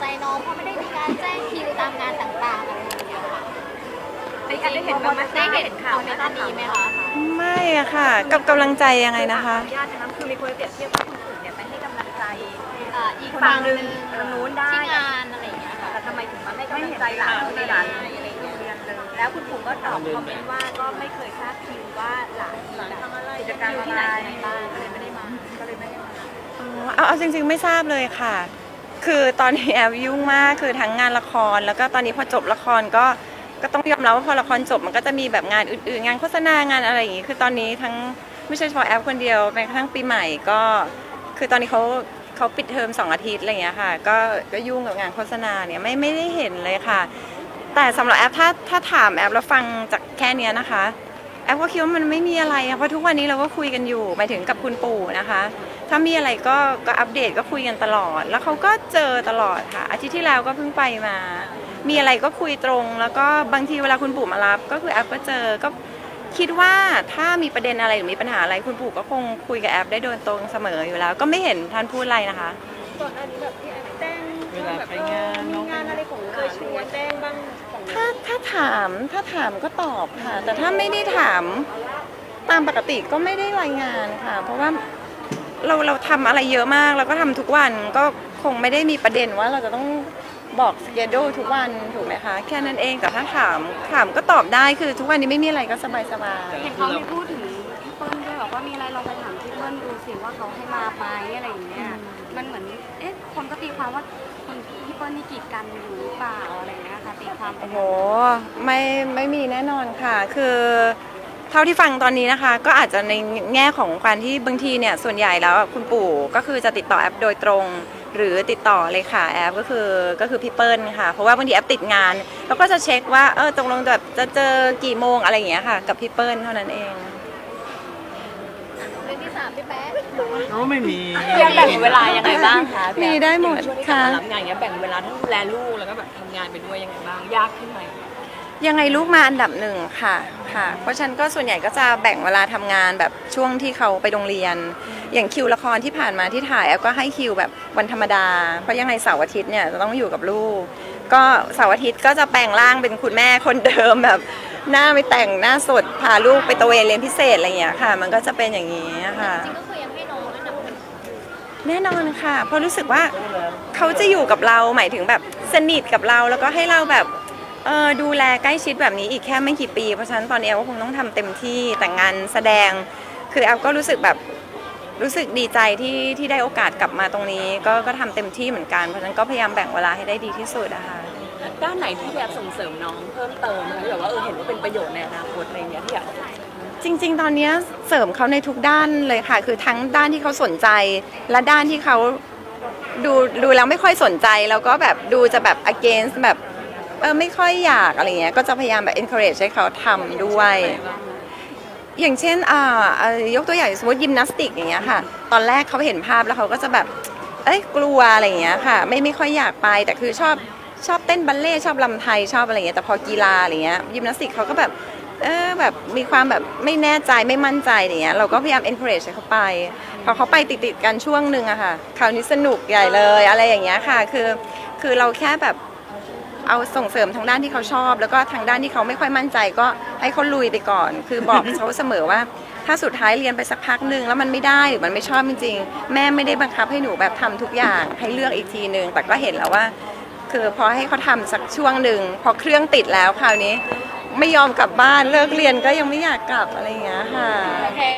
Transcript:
ใจน้องเพราะไม่ได้มีการแจ้งคิวตามงานต่างๆอะไรอย่างเงี้ยค่ะได้ได้เห็นบ้างไหมได้เห็นข่าวในตอนนี้ไหมคะไม่อะค่ะ กับกำลังใจยังไงนะคะญาตินะครับคือมีคนเปรียบเทียบว่าคุณปู่เนี่ยไปให้กำลังใจอ่าอีกคนฝั่งหนึ่งทางนู้นได้ที่งานอะไรอย่างเงี้ยค่ะแต่ทำไมถึงมาให้กำลังใจหลานในหลานอะไรอย่างเงี้ยแล้วคุณปู่ก็ตอบคอมเมนต์ว่าก็ไม่เคยทราบคิวว่าหลานหลานทำอะไรกิจการที่ไหนไหนบ้างก็เลยไม่ได้มาก็เลยไม่ได้มาอ๋อเอาเอาจริง ๆ ไม่ทราบเลยค่ะ คือตอนนี้แอบยุ่งมากคือทั้งงานละคร แล้วก็ตอนนี้พอจบละครก็ก็ต้องยอมรับว่าพอละครจบมันก็จะมีแบบงานอื่นๆ งานโฆษณางานอะไรอย่างงี้คือตอนนี้ทั้งไม่ใช่เฉพาะแอปคนเดียวแม้กระทั่งปีใหม่ก็ คือตอนนี้เขาเขาปิดเทอมสองอาทิตย์อะไรอย่างเงี้ยค่ะ ก็ก็ยุ่งกับงานโฆษณาเนี่ยไม่ไม่ได้เห็นเลยค่ะ แต่สำหรับแอปถ้าถ้าถามแอปแล้วฟังจากแค่เนี้ยนะคะ แอปก็คิดว่ามันไม่มีอะไรอะเพราะทุกวันนี้เราก็คุยกันอยู่หมายถึงกับคุณปู่นะคะ ถ้ามีอะไรก็ก็อัปเดตก็คุยกันตลอด แล้วเขาก็เจอตลอดค่ะ อาทิตย์ที่แล้วก็เพิ่งไปมา มีอะไรก็คุยตรง แล้วก็บางทีเวลาคุณปู่มารับ ก็คือแอปก็เจอก็คิดว่าถ้ามีประเด็นอะไรหรือมีปัญหาอะไรคุณปู่ก็คงคุยกับแอปได้โดยตรงเสมออยู่แล้ว ก็ไม่เห็นท่านพูดอะไรนะคะ ก่อนหน้านี้แบบที่แอปแจ้งเวลาไปงาน มีงานอะไรของเคยชวนแจ้งบ้างของ ถ้าถ้าถามถ้าถามก็ตอบค่ะ แต่ถ้าไม่ได้ถามตามปกติก็ไม่ได้รายงานค่ะ เพราะว่าเราเราทำอะไรเยอะมาก แล้วก็ทำทุกวันก็คงไม่ได้มีประเด็นว่าเราจะต้องบอกสเกดูทุกวันถูกไหมคะ แค่นั้นเองแต่ถ้าถามถามก็ตอบได้คือทุกวันนี้ไม่มีอะไรก็สบายสบายๆเห็นเขามีพูดถึงพี่เปิ้ลด้วยบอกว่ามีอะไรลองไปถามพี่เปิ้ลดูสิว่าเขาให้มาไหมอะไรอย่างเงี้ยมันเหมือนเอ๊ะคนก็ตีความว่าคนพี่เปิ้ลนี่กีดกันอยู่หรือเปล่าอะไรอย่างเความโอ้โหไม่ไม่มีแน่นอนค่ะ คือเท่าที่ฟังตอนนี้นะคะ ก็อาจจะในแง่ของการที่บางทีเนี่ยส่วนใหญ่แล้วคุณปู่ก็คือจะติดต่อแอปโดยตรง หรือติดต่อเลยค่ะแอปก็คือก็คือพี่เปิ้ลค่ะ เพราะว่าบางทีแอปติดงานเราก็จะเช็คว่าเออตกลงแบบจะเจอกี่โมงอะไรอย่างเงี้ยค่ะ กับพี่เปิ้ลเท่านั้นเอง พี่แป๊ะเขาไม่มียังแบ่งเวลายังไงบ้างคะมีได้หมดช่วงที่กลับค่ะมารับงานเนี้ยแบ่งเวลาทั้งดูแลลูกแล้วก็แบบทำงานไปด้วยยังไงบ้างยากขึ้นไหมยังไงลูกมาอันดับหนึ่งค่ะค่ะ เพราะฉะนันก็ส่วนใหญ่ก็จะแบ่งเวลาทำงานแบบช่วงที่เขาไปโรงเรียน อย่างคิวละครที่ผ่านมาที่ถ่ายแอฟก็ให้คิวแบบวันธรรมดา เพราะยังไงเสาร์อาทิตย์เนี่ยจะต้องอยู่กับลูก ก็เสาร์อาทิตย์ก็จะแปลงร่างเป็นคุณแม่คนเดิมแบบ หน้าไม่แต่งหน้าสดพาลูกไปตระเวนเรียนพิเศษอะไรอย่างเงี้ยค่ะ มันก็จะเป็นอย่างนี้ค่ะ จริงก็คือยังให้น้องอันดับหนึ่งแน่นอนค่ะ เพราะรู้สึกว่าเขาจะอยู่กับเราหมายถึงแบบสนิทกับเราแล้วก็ให้เราแบบเออดูแลใกล้ชิดแบบนี้อีกแค่ไม่กี่ปี เพราะฉะนั้นตอนนี้แอลก็คงต้องทำเต็มที่แต่งงานแสดง คือแอลก็รู้สึกแบบรู้สึกดีใจที่ที่ได้โอกาสกลับมาตรงนี้ ก็ก็ทำเต็มที่เหมือนกันเพราะฉะนั้นก็พยายามแบ่งเวลาให้ได้ดีที่สุดอะค่ะ ด้านไหนที่พี่แอบส่งเสริมน้องเพิ่มเติมนะคะที่แบบว่าเออเห็นว่าเป็นประโยชน์ในอนาคตอะไรเงี้ยที่อยากจริง ๆ ตอนนี้เสริมเขาในทุกด้านเลยค่ะ คือทั้งด้านที่เขาสนใจ และด้านที่เขาดูดูแล้วไม่ค่อยสนใจ แล้วก็แบบดูจะแบบ against แบบเออไม่ค่อยอยากอะไรเงี้ยก็จะพยายามแบบ encourage ให้เขาทำด้วย อย่างเช่นอ่าอ่ายกตัวอย่างสมมติยิมนาสติกอย่างเงี้ยค่ะ ตอนแรกเขาเห็นภาพแล้วเขาก็จะแบบ เอ้ยกลัวอะไรอย่างเงี้ยค่ะ ไม่ไม่ค่อยอยากไปแต่คือชอบ ชอบเต้นบัลเล่ต์ชอบลำไทยชอบอะไรเงี้ยแต่พอกีฬาอะไรเงี้ยยิมนาสติกเขาก็แบบเออแบบมีความแบบไม่แน่ใจไม่มั่นใจอย่างเงี้ยเราก็พยายาม encourage เขาไป พอเขาไปติดๆกันช่วงหนึ่งอะค่ะคราวนี้สนุกใหญ่เลยอะไรอย่างเงี้ยค่ะคือคือเราแค่แบบเอาส่งเสริมทางด้านที่เขาชอบ แล้วก็ทางด้านที่เขาไม่ค่อยมั่นใจก็ให้เขาลุยไปก่อน คือบอกเขาเสมอว่า ถ้าสุดท้ายเรียนไปสักพักหนึ่งแล้วมันไม่ได้หรือมันไม่ชอบจริงๆแม่ไม่ได้บังคับให้หนูแบบทำทุกอย่างให้เลือกอีกทีหนึ่งแต่ก็เห็นแล้วว่า คือพอให้เขาทำสักช่วงหนึ่งพอเครื่องติดแล้วคราวนี้ ไม่ยอมกลับบ้านเลิกเรียนก็ยังไม่อยากกลับอะไรอย่างเงี้ยค่ะ